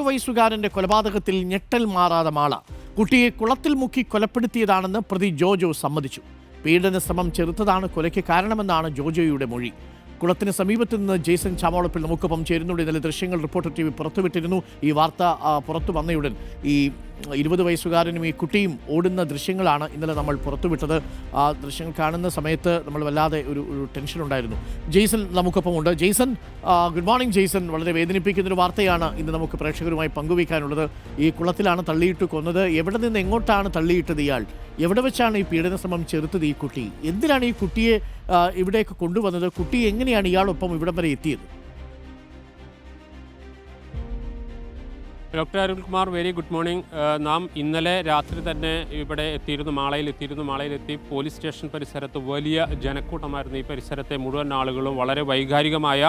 ആറു വയസ്സുകാരന്റെ കൊലപാതകത്തിൽ ഞെട്ടൽ മാറാതെ മാള. കുട്ടിയെ കുളത്തിൽ മുക്കി കൊലപ്പെടുത്തിയതാണെന്ന് പ്രതി ജോജോ സമ്മതിച്ചു. പീഡന ശ്രമം ചെറുത്തതാണ് കൊലയ്ക്ക് കാരണമെന്നാണ് ജോജോയുടെ മൊഴി. കുളത്തിന് സമീപത്ത് നിന്ന് ജേസൺ ചാമോളപ്പിൽ നമുക്കൊപ്പം ചേരുന്നുണ്ട് ഇന്നലെ ദൃശ്യങ്ങൾ റിപ്പോർട്ടർ ടി വി പുറത്തുവിട്ടിരുന്നു. ഈ വാർത്ത പുറത്തു വന്നയുടൻ ഈ ഇരുപത് വയസ്സുകാരനും ഈ കുട്ടിയും ഓടുന്ന ദൃശ്യങ്ങളാണ് ഇന്നലെ നമ്മൾ പുറത്തുവിട്ടത്. ആ ദൃശ്യങ്ങൾ കാണുന്ന സമയത്ത് നമ്മൾ വല്ലാതെ ഒരു ഒരു ടെൻഷൻ ഉണ്ടായിരുന്നു. ജെയ്സൺ നമുക്കൊപ്പം ഉണ്ട്. Jason good morning Jason. വളരെ വേദനിപ്പിക്കുന്ന ഒരു വാർത്തയാണ് ഇന്ന് നമുക്ക് പ്രേക്ഷകരുമായി പങ്കുവയ്ക്കാനുള്ളത്. ഈ കുളത്തിലാണ് തള്ളിയിട്ട് കൊന്നത്. എവിടെ നിന്ന് എങ്ങോട്ടാണ് തള്ളിയിട്ടത് ഇയാൾ? എവിടെ വെച്ചാണ് ഈ പീഡന ശ്രമം ചെറുത്തത് ഈ കുട്ടി? എന്തിനാണ് ഈ കുട്ടിയെ ഇവിടേക്ക് കൊണ്ടുവന്നത്? കുട്ടി എങ്ങനെയാണ് ഇയാളൊപ്പം ഇവിടം വരെ എത്തിയത്? Doctor Arunkumar very good morning നാം ഇന്നലെ രാത്രി തന്നെ ഇവിടെ എത്തിയിരുന്നു മാളയിൽ എത്തിയിരുന്നു. മാളയിലെത്തി പോലീസ് സ്റ്റേഷൻ പരിസരത്ത് വലിയ ജനക്കൂട്ടമായിരുന്നു ഈ പരിസരത്തെ മുഴുവൻ ആളുകളും വളരെ വൈകാരികമായ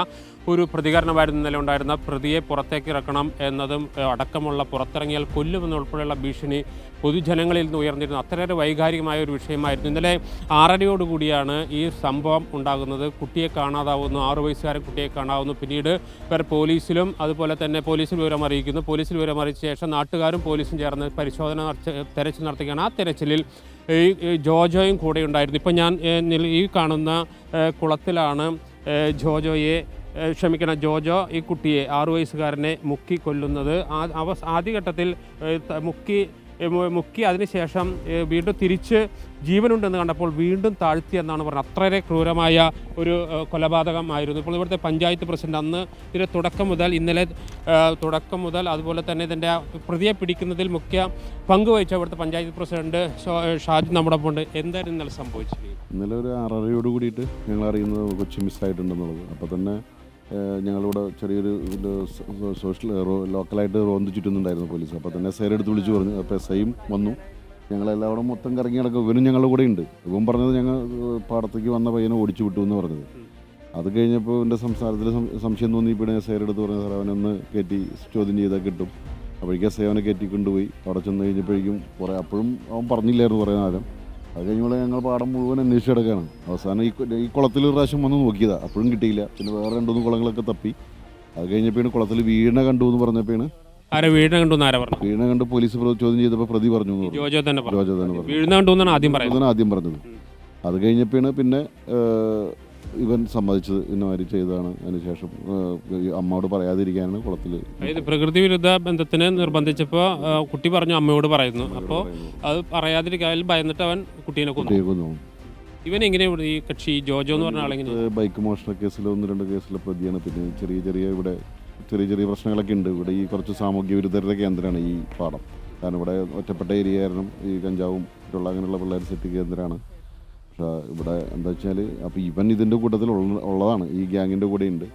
ഒരു പ്രതികരണമായിരുന്നു ഇന്നലെ ഉണ്ടായിരുന്ന പ്രതിയെ പുറത്തേക്ക് ഇറക്കണം എന്നതും അടക്കമുള്ള പുറത്തിറങ്ങിയാൽ കൊല്ലുമെന്നുൾപ്പെടെയുള്ള ഭീഷണി പൊതുജനങ്ങളിൽ നിന്ന് ഉയർന്നിരുന്നു. അത്രയേറെ വൈകാരികമായ ഒരു വിഷയമായിരുന്നു. ഇന്നലെ ആറരയോടുകൂടിയാണ് ഈ സംഭവം ഉണ്ടാകുന്നത്. കുട്ടിയെ കാണാതാവുന്നു ആറ് വയസ്സുകാരൻ കുട്ടിയെ കാണാവുന്നു. പിന്നീട് ഇവർ പോലീസിലും അതുപോലെ തന്നെ പോലീസിൽ വിവരം അറിയിക്കുന്നു. പോലീസിൽ വിവരം അറിയിച്ച ശേഷം നാട്ടുകാരും പോലീസും ചേർന്ന് പരിശോധന തെരച്ചിൽ നടത്തുകയാണ്. ആ തെരച്ചിലിൽ ഈ ജോജോയും കൂടെ ഉണ്ടായിരുന്നു ഇപ്പം ഞാൻ ഈ കാണുന്ന കുളത്തിലാണ് ജോജോയെ ക്ഷമിക്കണം ജോജോ ഈ കുട്ടിയെ ആറു വയസ്സുകാരനെ മുക്കി കൊല്ലുന്നത്. അവ ആദ്യഘട്ടത്തിൽ മുക്കി മുക്കി അതിനുശേഷം വീണ്ടും തിരിച്ച് ജീവനുണ്ടെന്ന് കണ്ടപ്പോൾ വീണ്ടും താഴ്ത്തി എന്നാണ് പറഞ്ഞത്. അത്രയേറെ ക്രൂരമായ ഒരു കൊലപാതകമായിരുന്നു. ഇപ്പോൾ ഇവിടുത്തെ പഞ്ചായത്ത് പ്രസിഡന്റ് അന്ന് ഇതിന്റെ തുടക്കം മുതൽ ഇന്നലെ തുടക്കം മുതൽ അതുപോലെ തന്നെ ഇതിന്റെ പ്രതിയെ പിടിക്കുന്നതിൽ മുഖ്യ പങ്ക് വഹിച്ച ഇവിടുത്തെ പഞ്ചായത്ത് പ്രസിഡന്റ് ഷാജി നമ്മുടെ ഉണ്ട് എന്തായിരുന്നു ഇന്നലെ സംഭവിച്ചത്? ഇന്നലെ ഒരു ആറരയോട് കൂടിയിട്ട് ഞങ്ങൾ അറിയുന്നത് കൊച്ചി മിസ്സായിട്ടുണ്ടെന്നുള്ളത് അപ്പോൾ തന്നെ ഞങ്ങളിവിടെ ചെറിയൊരു സോഷ്യൽ ലോക്കലായിട്ട് റോന്ത് ചുറ്റുന്നുണ്ടായിരുന്നു പോലീസ്. അപ്പോൾ തന്നെ എസ് എടുത്ത് വിളിച്ചു പറഞ്ഞു. അപ്പോൾ എസ് ഐയും വന്നു. ഞങ്ങളെല്ലാവരും മൊത്തം കറങ്ങി നടക്കും ഇവനും ഞങ്ങളുടെ കൂടെ ഉണ്ട്. ഇവൻ പറഞ്ഞത് ഞങ്ങൾ പാടത്തേക്ക് വന്ന പയ്യനെ ഓടിച്ചു വിട്ടു എന്ന് പറഞ്ഞത്. അത് കഴിഞ്ഞപ്പോൾ എന്റെ സംസാരത്തിൽ സംശയം തോന്നിയപ്പോഴും എസ് അടുത്ത് പറഞ്ഞു സാർ അവനൊന്ന് കയറ്റി ചോദ്യം ചെയ്താൽ കിട്ടും. അപ്പോഴേക്കും എസ് ഐ അവനെ കയറ്റി കൊണ്ടുപോയി. അവിടെ ചെന്ന് കഴിഞ്ഞപ്പോഴേക്കും കുറേ അപ്പോഴും അവൻ പറഞ്ഞില്ലായിരുന്നു കുറേ നേരം അത് കഴിഞ്ഞപ്പോൾ ഞങ്ങൾ പാടം മുഴുവൻ അന്വേഷിച്ച് കിടക്കുകയാണ്. അവസാനം ഈ ഈ കുളത്തിൽ ഒരു പ്രാവശ്യം വന്ന് നോക്കിയതാ. അപ്പോഴും കിട്ടിയില്ല. പിന്നെ വേറെ രണ്ടു കുളങ്ങളൊക്കെ തപ്പി. അത് കഴിഞ്ഞപ്പോഴാണ് കുളത്തിൽ വീണ കണ്ടു എന്ന് പറഞ്ഞപ്പോഴാണ് ആരെ വീടിനെ കണ്ടു ആരാ പറഞ്ഞു? വീണ കണ്ട് പോലീസ് ചോദ്യം ചെയ്തപ്പോൾ പ്രതി പറഞ്ഞു എന്ന് പറഞ്ഞു. ജോജോ തന്നെ ജോജോ തന്നെ പറഞ്ഞു. വീഴുന്ന കണ്ടു എന്നാണ് ആദ്യം പറയുന്നത്. അതാണ് ആദ്യം പറഞ്ഞത്. അത് കഴിഞ്ഞപ്പോഴാണ് പിന്നെ ഏഹ്, ഇവൻ സമ്മതിച്ചത് ഇന്നമാതിരി ചെയ്തതാണ്. അതിനുശേഷം അമ്മയോട് പറയാതിരിക്കാനാണ് കുളത്തിൽ അതായത് പ്രകൃതി വിരുദ്ധ ബന്ധത്തിന് നിർബന്ധിച്ചപ്പോൾ കുട്ടി പറഞ്ഞു അമ്മയോട് പറയുന്നു. അപ്പോൾ അത് പറയാതിരിക്കാൻ ഭയന്നിട്ട് അവൻ കുട്ടീനെ കൊന്നു. ഇവൻ എങ്ങനെ ഈ കക്ഷി ജോജോ എന്ന് പറഞ്ഞ ആളെങ്ങനെ? ബൈക്ക് മോഷണ കേസിൽ ഒന്ന് രണ്ട് കേസിലെ പ്രതിയാണ്. പിന്നെ ചെറിയ ചെറിയ ഇവിടെ ചെറിയ ചെറിയ പ്രശ്നങ്ങളൊക്കെ ഉണ്ട്. ഇവിടെ ഈ കുറച്ച് സാമൂഹ്യ വിരുദ്ധരുടെ കേന്ദ്രമാണ് ഈ പാടം. കാരണം ഇവിടെ ഒറ്റപ്പെട്ട ഏരിയ കാരണം ഈ കഞ്ചാവും മറ്റുള്ള അങ്ങനെയുള്ള പിള്ളേർ സെറ്റ് കേന്ദ്രമാണ്. പക്ഷേ ഇവിടെ എന്താ വെച്ചാൽ അപ്പോൾ ഇവൻ ഇതിന്റെ കൂട്ടത്തിൽ ഉള്ളതാണ്. ഈ ഗ്യാങ്ങിന്റെ കൂടെ ഉണ്ട്.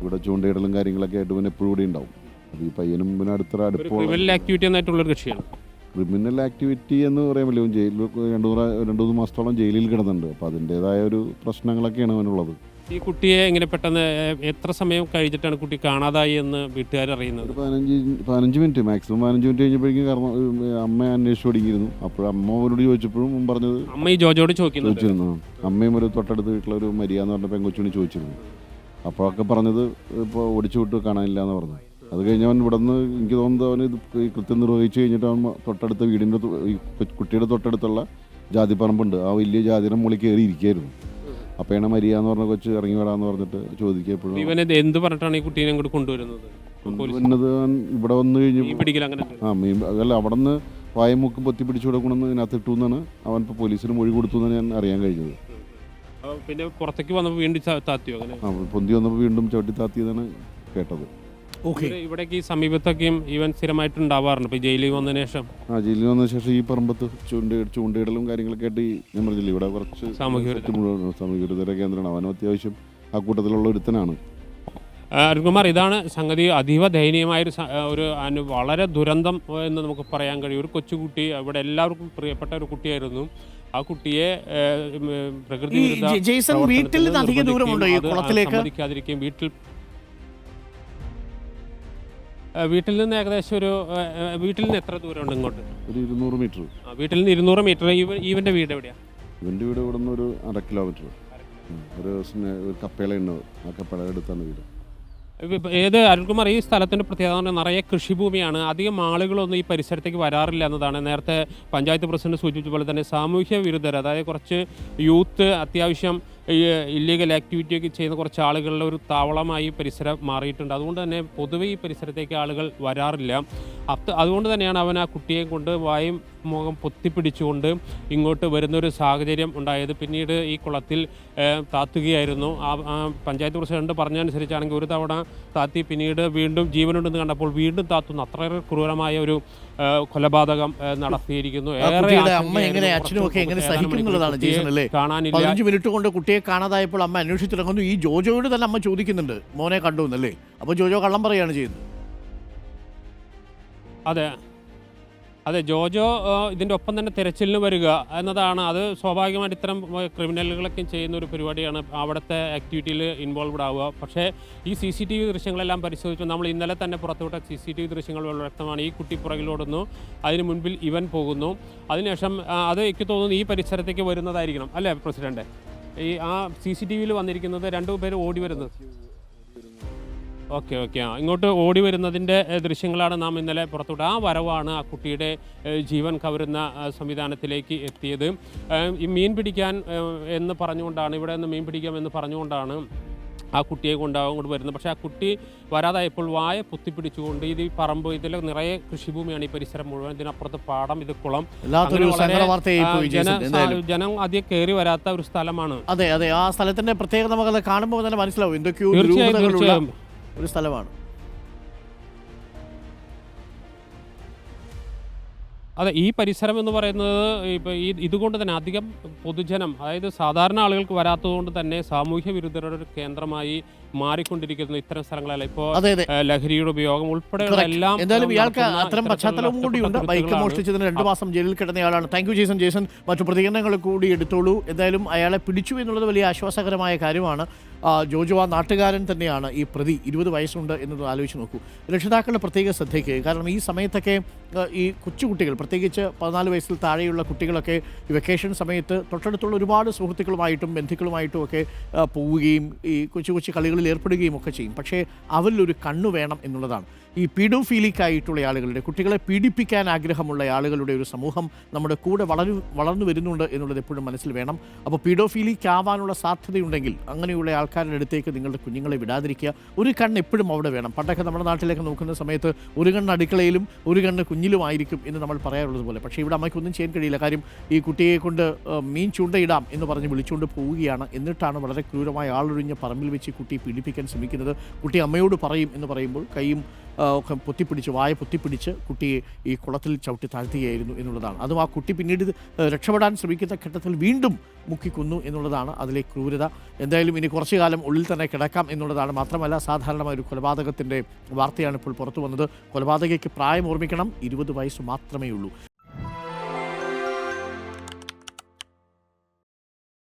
ഇവിടെ ചൂണ്ടയിടലും കാര്യങ്ങളൊക്കെ ആയിട്ട് ഇവൻ എപ്പോഴും കൂടെ ഉണ്ടാവും. അപ്പോൾ ഈ പയ്യനും പിന്നെ അടുത്ത ആക്ടിവിറ്റി കക്ഷിയാണ്. ക്രിമിനൽ ആക്ടിവിറ്റി എന്ന് പറയുമ്പോൾ ഇവൻ ജയിലിൽ രണ്ടു മൂന്ന് രണ്ട് മൂന്ന് മാസത്തോളം ജയിലിൽ കിടന്നുണ്ട് അപ്പോൾ അതിന്റേതായ ഒരു പ്രശ്നങ്ങളൊക്കെയാണ് അവനുള്ളത്. ഈ കുട്ടിയെ എങ്ങനെ പെട്ടെന്ന് എത്ര സമയം കഴിഞ്ഞിട്ടാണ് കുട്ടി കാണാതായി എന്ന് വീട്ടുകാർ അറിയുന്നത്? പതിനഞ്ച് പതിനഞ്ച് മിനിറ്റ് മാക്സിമം പതിനഞ്ച് മിനിറ്റ് കഴിഞ്ഞപ്പോഴേക്കും കാരണം അമ്മ അന്വേഷിച്ചു തുടങ്ങിയിരുന്നു അപ്പോൾ അമ്മ അവരോട് ചോദിച്ചപ്പോഴും പറഞ്ഞത് അമ്മ ഈ ജോജോട് ചോദിക്കുന്നു ചോദിച്ചിരുന്നു. അമ്മയും ഒരു തൊട്ടടുത്ത് വീട്ടിലെ ഒരു മരിയ എന്ന് പറഞ്ഞ പെങ്കൊച്ചിന് ചോദിച്ചിരുന്നു. അപ്പോഴൊക്കെ പറഞ്ഞത് ഇപ്പോൾ ഓടിച്ചു വിട്ട് കാണാനില്ല എന്ന് പറഞ്ഞു. അത് കഴിഞ്ഞ് അവൻ ഇവിടെ നിന്ന് എനിക്ക് തോന്നുന്നത് അവൻ ഇത് കൃത്യം നിർവഹിച്ചു കഴിഞ്ഞിട്ട് അവൻ തൊട്ടടുത്ത വീടിന്റെ കുട്ടിയുടെ തൊട്ടടുത്തുള്ള ജാതിപ്പറമ്പുണ്ട്. ആ വലിയ ജാതിയുടെ മുകളിൽ കയറി ഇരിക്കുകയായിരുന്നു അപ്പോഴാണ് മരിയ എന്ന് പറഞ്ഞ കൊച്ചു ഇറങ്ങി വരാന്ന് പറഞ്ഞിട്ട് ചോദിക്കപ്പോഴും ഇവനെ ഇത് എന്ത് പറഞ്ഞിട്ടാണ് ഈ കുട്ടീനെ ഇങ്ങോട്ട് കൊണ്ടുവരുന്നത്? ഇവിടെ വന്നു കഴിഞ്ഞു ഈ പിടിക്കൽ അങ്ങനെ ആ മീൻ അല്ല അവിടെ നിന്ന് വായമുക്കും പൊത്തി പിടിച്ചു കൊടുക്കണമെന്ന് ഇതിനകത്ത് ഇട്ടു എന്നാണ് അവൻ ഇപ്പോൾ പോലീസിന് മൊഴി കൊടുത്തു എന്നാണ് ഞാൻ അറിയാൻ കഴിഞ്ഞത്. അപ്പൊ പിന്നെ പുറത്തേക്ക് വന്നപ്പോൾ വീണ്ടും ചാ- താത്തിയോ അങ്ങനെ? ആ പൊന്തി വന്നപ്പോൾ വീണ്ടും ചവിട്ടി താത്തിയതാണ് കേട്ടത്. ഓക്കെ. ഇവിടെ- ഇവിടേക്ക് ഈ സമീപത്തൊക്കെയും ഇവൻ സ്ഥിരമായിട്ട് ഉണ്ടാവാറുണ്ട് ഇപ്പൊ ജയിലിൽ വന്നതിന് ശേഷം. ആ ജയിലിൽ വന്ന ശേഷം ഈ പറമ്പത്ത് ചൂണ്ട ചൂണ്ടയിടലും കാര്യങ്ങളൊക്കെ ആയിട്ട് ഈ ഞാൻ പറഞ്ഞില്ല ഇവിടെ കുറച്ച് സാമൂഹ്യ സെറ്റ് മുഴുവൻ സാമൂഹ്യ വിരുദ്ധര കേന്ദ്രമാണ്. അവനും അത്യാവശ്യം ആ കൂട്ടത്തിലുള്ള ഒരുത്തനാണ്. ആ, അരുൺകുമാർ ഇതാണ് സംഗതി. അതീവ ദയനീയമായ ഒരു ആ, ഒരു അനു വളരെ ദുരന്തം എന്ന് നമുക്ക് പറയാൻ കഴിയും. ഒരു കൊച്ചുകുട്ടി ഇവിടെ എല്ലാവർക്കും പ്രിയപ്പെട്ട ഒരു കുട്ടിയായിരുന്നു. ആ കുട്ടിയെ ഉം, പ്രകൃതി ഈ വിരുദ്ധ ജെ- ജെയ്സൺ വീട്ടിൽ നിന്ന് അധികം ദൂരമുണ്ടോ ഈ നിർബന്ധിക്കുകയും അത് കുളത്തിലേക്ക്? സമ്മതിക്കാതിരിക്കുകയും വീട്ടിൽ വീട്ടിൽ നിന്ന് ഏകദേശം ഒരു വീട്ടിൽ നിന്ന് എത്ര ദൂരമുണ്ട് ഇങ്ങോട്ട്? ഒരു ഇരുന്നൂറ് മീറ്റർ. വീട്ടിൽ നിന്ന് ഇരുന്നൂറ് മീറ്റർ. ഇവന്റെ വീട് എവിടെയാണ് ഇവന്റെ വീട് ഇവിടെ നിന്ന് ഒരു അര കിലോമീറ്റർ. ഒരു ഒരു കപ്പേള ഉണ്ട്. ആ കപ്പേള അടുത്താണ് വീട്. ഏത് അരുൺകുമാർ ഈ സ്ഥലത്തിന്റെ പ്രത്യേകത പറഞ്ഞാൽ നിറയെ കൃഷിഭൂമിയാണ്. അധികം ആളുകളൊന്നും ഈ പരിസരത്തേക്ക് വരാറില്ല എന്നതാണ്. നേരത്തെ പഞ്ചായത്ത് പ്രസിഡന്റ് സൂചിപ്പിച്ച പോലെ തന്നെ സാമൂഹ്യ വിരുദ്ധർ അതായത് കുറച്ച് യൂത്ത് അത്യാവശ്യം ഈ ഇല്ലീഗൽ ആക്ടിവിറ്റി ഒക്കെ ചെയ്യുന്ന കുറച്ച് ആളുകളുടെ ഒരു താവളമായി പരിസരം മാറിയിട്ടുണ്ട്. അതുകൊണ്ട് തന്നെ പൊതുവെ ഈ പരിസരത്തേക്ക് ആളുകൾ വരാറില്ല. അത് അതുകൊണ്ട് തന്നെയാണ് അവൻ ആ കുട്ടിയെ കൊണ്ട് വായും മുഖം പൊത്തിപ്പിടിച്ചുകൊണ്ട് ഇങ്ങോട്ട് വരുന്നൊരു സാഹചര്യം ഉണ്ടായത്. പിന്നീട് ഈ കുളത്തിൽ താത്തുകയായിരുന്നു. ആ പഞ്ചായത്ത് പ്രസിഡന്റ് പറഞ്ഞതനുസരിച്ചാണെങ്കിൽ ഒരു തവണ താത്തി പിന്നീട് വീണ്ടും ജീവനുണ്ടെന്ന് കണ്ടപ്പോൾ വീണ്ടും താത്തുന്നു അത്രയേറെ ക്രൂരമായ ഒരു കൊലപാതകം നടത്തിയിരിക്കുന്നു. കാണാനില്ല. മിനിറ്റ് കൊണ്ട് കുട്ടിയെ കാണാതായപ്പോൾ അമ്മ അന്വേഷിച്ചിറങ്ങുന്നു. ഈ ജോജോയോട് തന്നെ അമ്മ ചോദിക്കുന്നുണ്ട്. മോനെ കണ്ടു എന്നല്ലേ? അപ്പോൾ ജോജോ കള്ളം പറയാണ് ചെയ്യുന്നത്. അതെ. അതെ ജോജോ ഇതിന്റെ ഒപ്പം തന്നെ തിരച്ചിലിന് വരിക എന്നതാണ്. അത് സ്വാഭാവികമായിട്ട് ഇത്തരം ക്രിമിനലുകളൊക്കെ ചെയ്യുന്ന ഒരു പരിപാടിയാണ്. അവിടുത്തെ ആക്ടിവിറ്റിയിൽ ഇൻവോൾവ്ഡ് ആവുക. പക്ഷേ ഈ സി സി ടി വി ദൃശ്യങ്ങളെല്ലാം പരിശോധിച്ചു നമ്മൾ ഇന്നലെ തന്നെ പുറത്തുവിട്ട സി സി ടി വി ദൃശ്യങ്ങൾ വ്യക്തമാണ്. ഈ കുട്ടി പുറകിലോടുന്നു അതിന് മുൻപിൽ ഇവൻ പോകുന്നു. അതിനുശേഷം അത് എനിക്ക് തോന്നുന്നു ഈ പരിസരത്തേക്ക് വരുന്നതായിരിക്കണം. അല്ലേ പ്രസിഡന്റ് ഈ ആ സി സി ടി വിയിൽ വന്നിരിക്കുന്നത് രണ്ടു പേര് ഓടി വരുന്നത്. Okay okay. ആ ഇങ്ങോട്ട് ഓടി വരുന്നതിന്റെ ദൃശ്യങ്ങളാണ് നാം ഇന്നലെ പുറത്തുവിട്ടത്. ആ വരവാണ് ആ കുട്ടിയുടെ ജീവൻ കവരുന്ന സംവിധാനത്തിലേക്ക് എത്തിയത്. ഈ മീൻ പിടിക്കാൻ എന്ന് പറഞ്ഞുകൊണ്ടാണ് ഇവിടെ നിന്ന് മീൻ പിടിക്കാം എന്ന് പറഞ്ഞുകൊണ്ടാണ് ആ കുട്ടിയെ കൊണ്ട് അങ്ങോട്ട് വരുന്നത്. പക്ഷേ ആ കുട്ടി വരാതായപ്പോൾ വായ പൊത്തിപ്പിടിച്ചുകൊണ്ട് ഇത് ഈ പറമ്പ് ഇതിൽ നിറയെ കൃഷിഭൂമിയാണ് ഈ പരിസരം മുഴുവൻ. ഇതിനപ്പുറത്ത് പാടം ഇത് കുളം. ജന ജനം അധികം കയറി വരാത്ത ഒരു സ്ഥലമാണ്. അതെ അതെ. ആ സ്ഥലത്തിന്റെ പ്രത്യേകത നമുക്ക് കാണുമ്പോൾ തന്നെ മനസ്സിലാവും. എന്തൊക്കെയോ തീർച്ചയായും തീർച്ചയായും. ഒരു സ്ഥലമാണ്. അതെ ഈ പരിസരം എന്ന് പറയുന്നത് ഇപ്പോൾ ഈ ഇതുകൊണ്ട് തന്നെ അധികം പൊതുജനം അതായത് സാധാരണ ആളുകൾക്ക് വരാത്തതുകൊണ്ട് തന്നെ സാമൂഹ്യ വിരുദ്ധരുടെ ഒരു കേന്ദ്രമായി മാറിക്കൊണ്ടിരിക്കുന്നു ഇത്തരം സ്ഥലങ്ങളല്ല. ഇപ്പോൾ ലഹരിയുടെ ഉപയോഗം ഉൾപ്പെടെയുള്ള എല്ലാം എന്തായാലും ഇയാൾക്ക് അത്തരം പശ്ചാത്തലവും കൂടിയുണ്ട് ബൈക്ക് മോഷ്ടിച്ചതിന് രണ്ട് മാസം ജയിലിൽ കിടന്നയാളാണ്. താങ്ക് യു ജേസൺ ജേസൺ മറ്റു പ്രതികരണങ്ങൾ കൂടി എടുത്തോളൂ. എന്തായാലും അയാളെ പിടിച്ചു എന്നുള്ളത് വലിയ ആശ്വാസകരമായ കാര്യമാണ്. ജോജുവ ജോജു ആ നാട്ടുകാരൻ തന്നെയാണ് ഈ പ്രതി. ഇരുപത് വയസ്സുണ്ട് എന്നത് ആലോചിച്ച് നോക്കൂ. രക്ഷിതാക്കളുടെ പ്രത്യേക ശ്രദ്ധയ്ക്ക് കാരണം ഈ സമയത്തൊക്കെ ഈ കൊച്ചുകുട്ടികൾ പ്രത്യേകിച്ച് പതിനാല് വയസ്സിൽ താഴെയുള്ള കുട്ടികളൊക്കെ ഈ വെക്കേഷൻ സമയത്ത് തൊട്ടടുത്തുള്ള ഒരുപാട് സുഹൃത്തുക്കളുമായിട്ടും ബന്ധുക്കളുമായിട്ടും ഒക്കെ പോവുകയും ഈ കൊച്ചു കൊച്ചു കളികളിൽ ഏർപ്പെടുകയും ഒക്കെ ചെയ്യും. പക്ഷേ അവരിലൊരു കണ്ണു വേണം എന്നുള്ളതാണ്. ഈ പീഡോഫീലിക് ആയിട്ടുള്ള ആളുകളുടെ കുട്ടികളെ പീഡിപ്പിക്കാൻ ആഗ്രഹമുള്ള ആളുകളുടെ ഒരു സമൂഹം നമ്മുടെ കൂടെ വളരു വളർന്നു വരുന്നുണ്ട് എന്നുള്ളത് എപ്പോഴും മനസ്സിൽ വേണം. അപ്പോൾ പീഡോഫീലിക്ക് ആവാനുള്ള സാധ്യതയുണ്ടെങ്കിൽ അങ്ങനെയുള്ള ആൾക്കാരുടെ അടുത്തേക്ക് നിങ്ങളുടെ കുഞ്ഞുങ്ങളെ വിടാതിരിക്കുക. ഒരു കണ്ണ് എപ്പോഴും അവിടെ വേണം. പണ്ടൊക്കെ നമ്മുടെ നാട്ടിലേക്ക് നോക്കുന്ന സമയത്ത് ഒരു കണ്ണ് അടുക്കളയിലും ഒരു കണ്ണ് കുഞ്ഞിലുമായിരിക്കും എന്ന് നമ്മൾ പറയാറുള്ളത് പോലെ. പക്ഷേ ഇവിടെ അമ്മയ്ക്കൊന്നും ചെയ്യാൻ കഴിയില്ല. കാര്യം ഈ കുട്ടിയെ കൊണ്ട് മീൻ ചൂണ്ടയിടാം എന്ന് പറഞ്ഞ് വിളിച്ചുകൊണ്ട് പോവുകയാണ്. എന്നിട്ടാണ് വളരെ ക്രൂരമായ ആളൊഴിഞ്ഞ പറമ്പിൽ വെച്ച് കുട്ടിയെ പീഡിപ്പിക്കാൻ ശ്രമിക്കുന്നത്. കുട്ടി അമ്മയോട് പറയും എന്ന് പറയുമ്പോൾ കൈയും ഒക്കെ പൊത്തിപ്പിടിച്ച് വായ പൊത്തിപ്പിടിച്ച് കുട്ടിയെ ഈ കുളത്തിൽ ചവിട്ടി താഴ്ത്തുകയായിരുന്നു എന്നുള്ളതാണ്. അതും ആ കുട്ടി പിന്നീട് രക്ഷപ്പെടാൻ ശ്രമിക്കുന്ന ഘട്ടത്തിൽ വീണ്ടും മുക്കിക്കൊന്നു എന്നുള്ളതാണ് അതിലെ ക്രൂരത. എന്തായാലും ഇനി കുറച്ചു കാലം ഉള്ളിൽ തന്നെ കിടക്കാം എന്നുള്ളതാണ് മാത്രമല്ല സാധാരണമായ ഒരു കൊലപാതകത്തിന്റെ വാർത്തയാണ് ഇപ്പോൾ പുറത്തു വന്നത്. കൊലപാതകയ്ക്ക് പ്രായം ഓർമ്മിക്കണം ഇരുപത് വയസ്സ് മാത്രമേ ഉള്ളൂ.